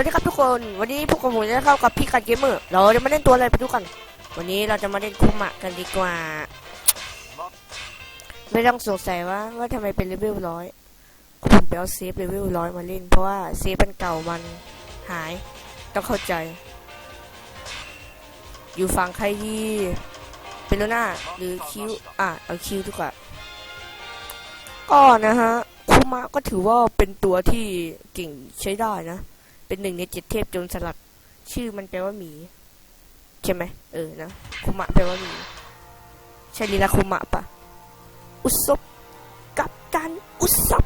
วัสดีครับทุกคน วันนี้พวกผมจะเข้ากับพี่กันเกมเมอร์ เราจะมาเล่นตัวอะไรไปดูกัน วันนี้เราจะมาเล่นคุมะกันดีกว่า ไม่ต้องสงสัยว่าว่าทำไมเป็นเลเวลร้อยผมไปเอาเซฟเลเวลร้อยมาเล่น เพราะว่าเซฟมันเก่ามันหาย ต้องเข้าใจ อยู่ฝั่งใครดีเป็นโลน่าหรือคิว อะเอาคิวดีกว่า ก็นะฮะคุมะก็ถือว่าเป็นตัวที่เก่งใช้ได้นะ เป็นหนึ่งในเจ็ดเทพโจรสลัด ชื่อมันแปลว่าหมี ใช่ไหมเออนะคุมะแปลว่าหมีใช่ลีลาคุมะปะอุศบกับการอุศบ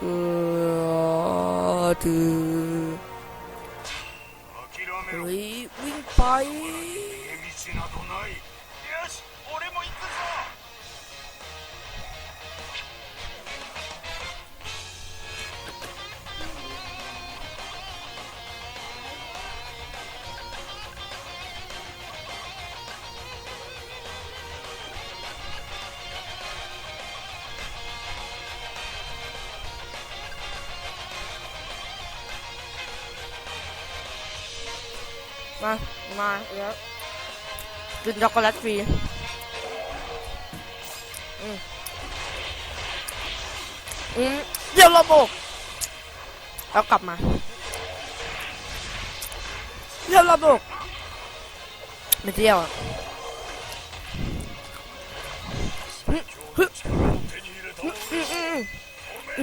เออถืเฮ้ยวิ่งไป มา มาแล้วกินช็อกโกแลตฟรีอืมอืมเดี๋ยวเราโบแล้วกลับมาเดี๋ยวเราโบไม่เที่ยวอ่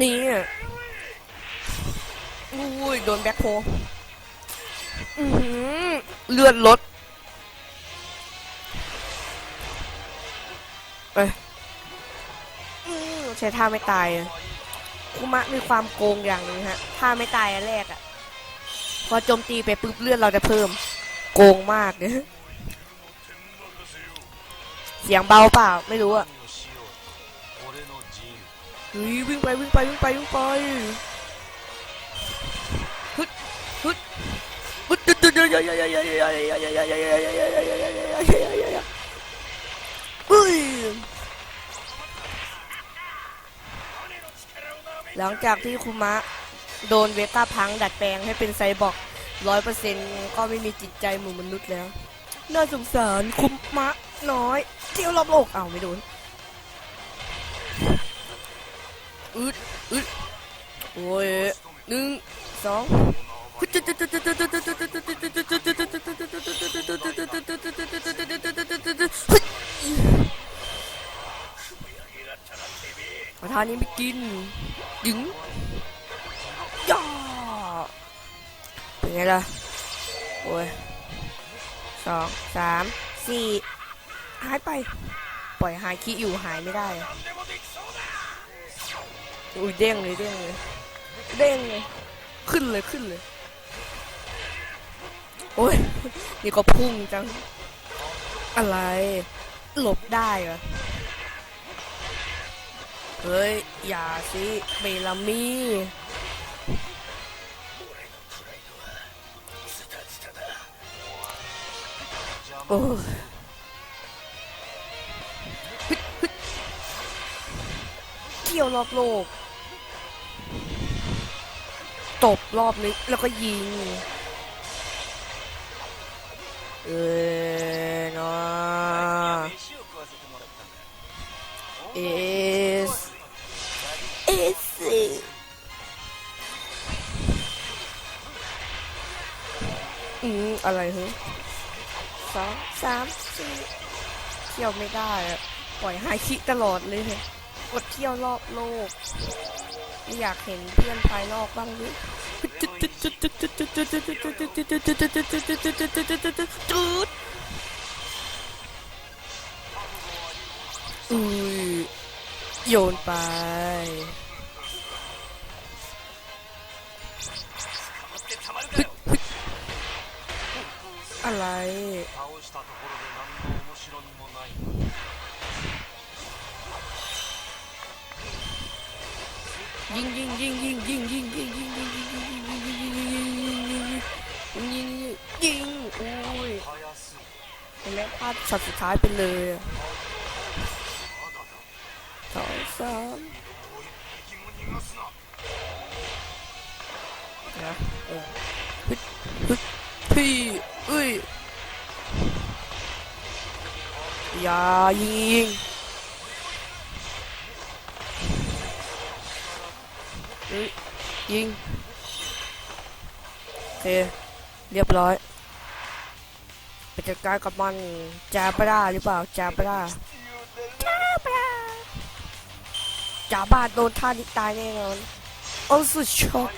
นี่ยอุ้ยโดนแบ็คโฮอือ เลื่อนลดไปใช้ท่าไม่ตายคุมะมีความโกงอย่างนึงฮะท่าไม่ตายอันแรกอะพอโจมตีไปปุ๊บเลือดเราจะเพิ่ม โกงมากเนี่ยเสียงเบาเปล่าไม่รู้อะวิ่งไปวิ่งไปวิ่งไปวิ่งไป หลังจากที่คุมะโดนเวต้าพังดัดแปลงให้เป็นไซบอร์กร้อยเปอร์เซ็นต์ก็ไม่มีจิตใจเหมือนมนุษย์แล้ว น่าสงสารคุมะน้อย เที่ยวรอบโลกอ้าวไม่โดนอึดอึดโอ้ยหนึ่งสอง ประธานนี้ไม่กินดึงย่าเป็นไงล่ะ โอ้ยสองสามสี่หายไป ปล่อยหายคิอยู่หายไม่ได้อุ้ยเด้งเลยเด้งเลยเด้งเลย ขึ้นเลยขึ้นเลย โอ้ยนี่ก็พุ่งจัง อะไร หลบได้เหรอ เฮ้ย อย่าสิเบลามีโอ้ยฮึดฮึดเที่ยวรอบโลก ตบรอบนึงแล้วก็ยิง เออเนาะ 飯を食わせてもらったんだ เอส เอสอืมอะไรฮะสองสามสี่เที่ยวไม่ได้อะปล่อยไฮคิตลอดเลยเนี่ยกดเที่ยวรอบโลก ไม่อยากเห็นเพื่อนภายนอกบ้างหรือจุด อุ้ยโยนไป อะไร ยิงยิงยิงยิงยิงยิงยิง ดช็อตสุดท้ายไปเลยสองสามนะเออฮึดฮึดพี่เอ้ยอย่ายิงยิงโอเคเรียบร้อย ไปจัดการกับมันจาบราหรือเปล่าจาบราจาบราจาบาโดนท่านี้ตายแน่นอนโอ้สุดช็อต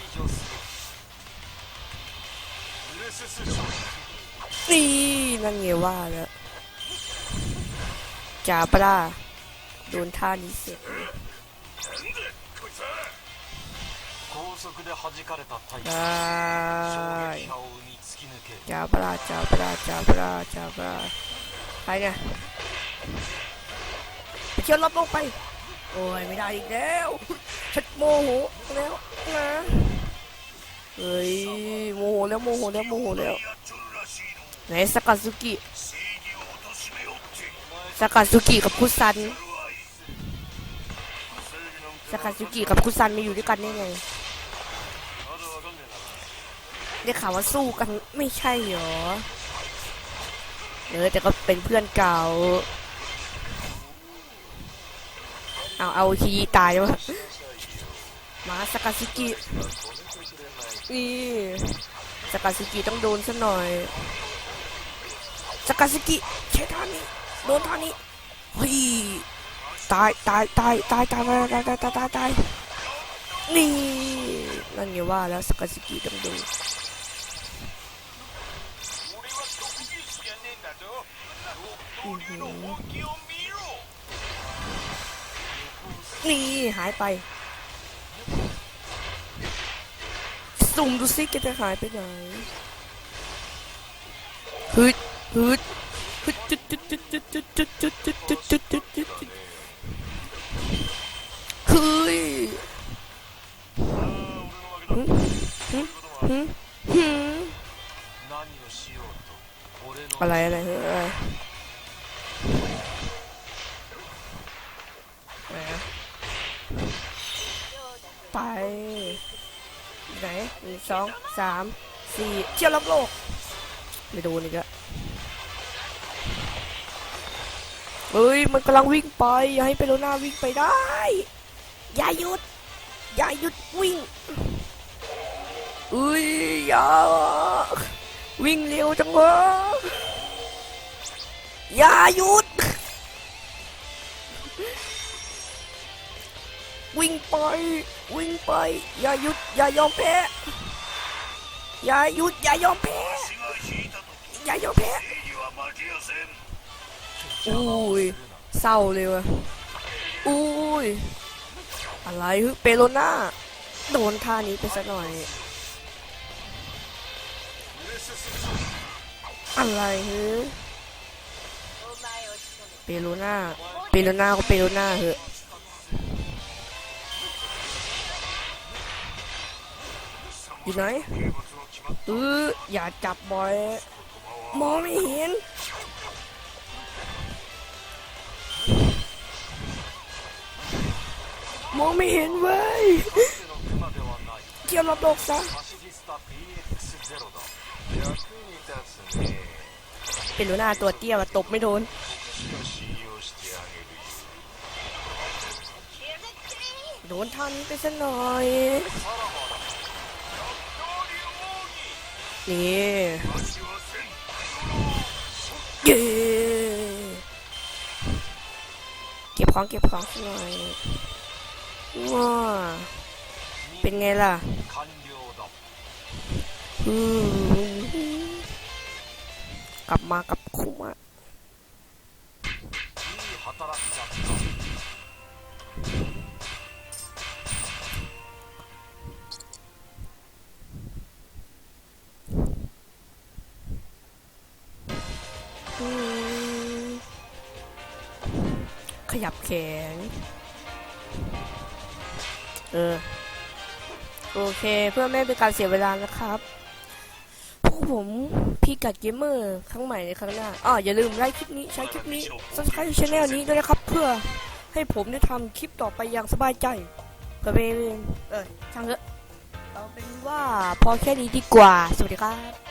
นี่นั่นไงว่าแล้วจาบราโดนท่านี้เสร็จ 高速で弾かれた大気 ได้ 衝撃波を生み突き抜ける จาบราจาบราจาบราจาบราไปเนี่ยไปเที่ยวรอบโลกไป โอ้ยไม่ได้อีกแล้วฉันโมโหแล้วนะเฮ้ยโมโหแล้วโมโหแล้วโมโหแล้ว やっちょるらしいの ไหนสากาซุกิ 正義を貶めよって สากาซุกิกับคุซัน るわい正義なんสากาซุกิกับคุซันมาอยู่ด้วยกันได้ไง まだわかんねえな ได้ข่าวว่าสู้กันไม่ใช่เหรอเออแต่ก็เป็นเพื่อนเก่า เอาเอาทีตายแล้วะมาสกาซุกินี่สกาซุกิต้องโดนซะหน่อยสกาซุกิใช้ท่านี้โดนท่านี้เฮ้ยตายตายตายตายตายตายตายตายตายนี่นั่นไงว่าแล้วสกาซุกิต้องโดน นี่หายไปสุ่มดูซิแกจะหายไปไหนฮึดฮึดฮึดจุดจุดจุดจุดจุดจุดจุดจุดจุดจุดจุดจุดจุดเฮ้ยฮึฮึฮึฮึอะดรอดไรดฮ้ด ไป ไหนหนึ่งสองสามสี่เที่ยวรอบโลก ไม่โดนอีกแล้วเฮ้ย มันกำลังวิ่งไปอย่าให้เปโลน่าวิ่งไปได้ อย่าหยุด อย่าหยุดวิ่งเอ้ยอย่าวิ่งเร็วจังวะอย่าหยุด วิ่งไป วิ่งไป อย่าหยุด อย่ายอมแพ้ อย่าหยุด อย่ายอมแพ้ อย่ายอมแพ้ อุ้ย เศร้าเลยวะอุ้ย อะไรฮึเปโลน่า โดนท่านี้ไปสักหน่อย อะไรฮึเปโลน่า เปโลน่าก็เปโลน่าเหอะ อยู่ไหนเอออย่าจับบ่อย มองไม่เห็น มองไม่เห็นเว้ยเกี่ยวรับโลกซะเป็นหัวหน้าตัวเตี้ยมาตบไม่โดนโดนทันไปซะหน่อย นี่เก็บของเก็บของหน่อยว้าเป็นไงล่ะกลับมากับคุมะ ยับแขน เออ โอเค เพื่อไม่เป็นการเสียเวลานะครับ พวกผมพี่กัดเกมเมอร์ครั้งใหม่ในครั้งหน้าอ๋ออย่าลืมไลค์คลิปนี้ใช้คลิปนี้ subscribe ช่องนี้ด้วยนะครับ เพื่อให้ผมได้ทำคลิปต่อไปอย่างสบายใจเพื่อเป็นเออช่างเถอะต่อไปเป็นว่าพอแค่นี้ดีกว่า สวัสดีครับ